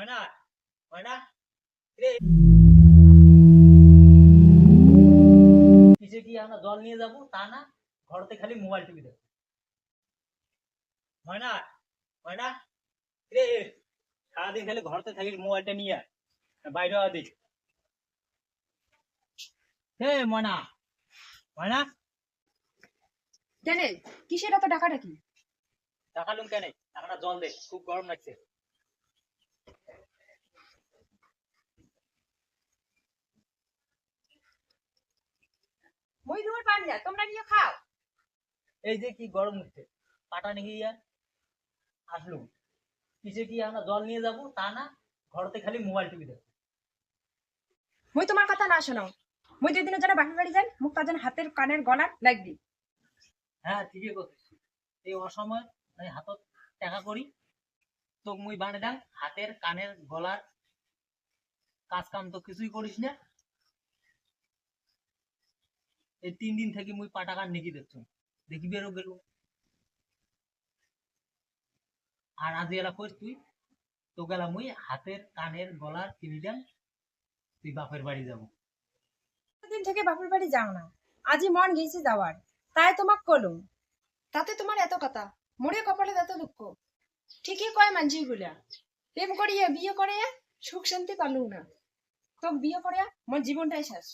হয় না হয় না কিসে কি আমরা জল নিয়ে যাব তা না ঘরতে খালি মোবাইল টিভি হয় না হয় না রে সারাদিন খালি ঘরতে থাকি মোবাইলটা নিয়ে। বাইরে আদি হে ময়না ময়না কেন কিসের এত ডাকাডাকি? টাকালুম কেন? টাকাটা জল দে খুব গরম লাগছে। মই তোমার পান যা তোমরা নিয়ে খাও। এই যে কি গরম হচ্ছে পাটা নিয়ে কিসে কি আমরা জল নিয়ে যাব তা না ঘরতে খালি মোবাইল টিভি দেখো মই তোমার কথা না শোনাও। মই দুই দিনের জন্য বাপের বাড়ি যাই মুখ তার জন্য হাতের কানের গলার লাগবি হ্যাঁ ঠিকই করছিস এই অসময় আমি হাতত টাকা করি তোক মুই বানে দাম হাতের কানের গলার কাজ কাম তো কিছুই করিস না। এই তিন দিন থেকে মুই পা টাকা নিকি দেখছ দেখি বেরো বেরো। আর আজ এলা কইস তুই তো গেলা মুই হাতের, কানের, গলার কিনি দাম তুই বাপের বাড়ি যাব। দিন থেকে বাপের বাড়ি যাও না। আজই মন গেছে যাওয়ার। তাই তোমাক কলুম। তাতে তোমার এত কথা মোড়ে কপালে এত দুঃখ। ঠিকই কয় মানছি বলিয়া, প্রেম করিয়া বিয়ে করে সুখ শান্তি পালু না। তো বিয়ে করে মোর জীবনটাই শেষ।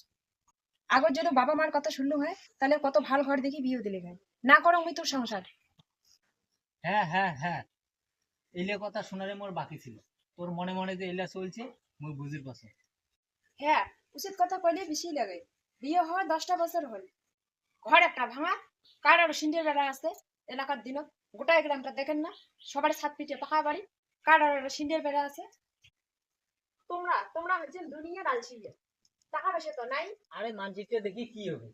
আগর যদি বাবা মার কথা শুনলু হয় তাহলে কত ভালো ঘর দেখি বিয়ে দিলে হয় না করো আমি তোর সংসার। হ্যাঁ হ্যাঁ হ্যাঁ। এইলে কথা শোনারে মোর বাকি ছিল। তোর মনে মনে যে এলা চলছে মুই বুঝির পাশে হ্যাঁ উচিত কথা কইলে বেশি লাগে। বিয়ে হওয়ার দশটা বছর হল। ঘর একটা ভাঙা কার আর সিন্ডির বেড়া আছে? এলাকার দিনত গোটা গ্রামটা দেখেন না সবার ছাদ পিঠে পাকা বাড়ি। কার আর সিন্ডির বেড়া আছে? তোমরা তোমরা হচ্ছে দুনিয়ার আলসি টাকা পয়সা তো নাই। আরে মানচিত্রে দেখি কি হবে।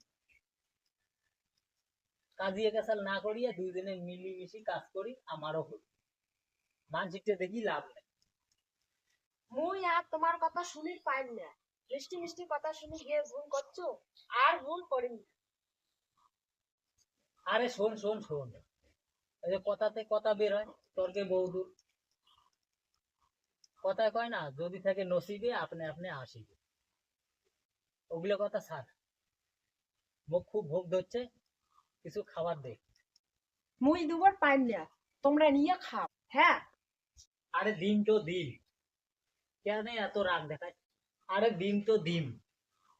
কাজিয়ে কাছাল না করিয়া দুইজনে মিলিমিশি কাজ করি আমারও করি মানচিত্রে দেখি লাভ নেই। মুই আর তোমার কথা শুনি পাইম না। মিষ্টি মিষ্টি কথা শুনি গিয়ে ভুল করছ আর ভুল করিনি আরে শোন শোন শোন। এই কথাতে কথা বের হয় তর্কে বহুদূর কথায় কয় না যদি থাকে নসিবে আপনি আপনি আসিবে। ওগুলো কথা মুখ খুব ভোগ ধরছে কিছু খাবার দে। মুই দুবার পাইম না তোমরা নিয়ে খাও হ্যাঁ? আরে দিন তো দিন কেন এত রাগ দেখায়? আরে দিন তো দিন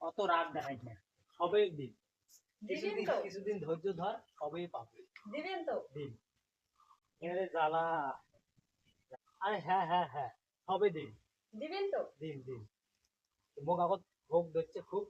অত রাগ দেখাই না। সবে দিন। কিছুদিন কিছুদিন ধৈর্য ধর সবেই পাবে। দিবেন তো। দিন। এরে জ্বালা। আরে হ্যাঁ হ্যাঁ হ্যাঁ সবে দিন। দিবেন তো। দিন দিন। মোক আগত ভোগ ধরছে খুব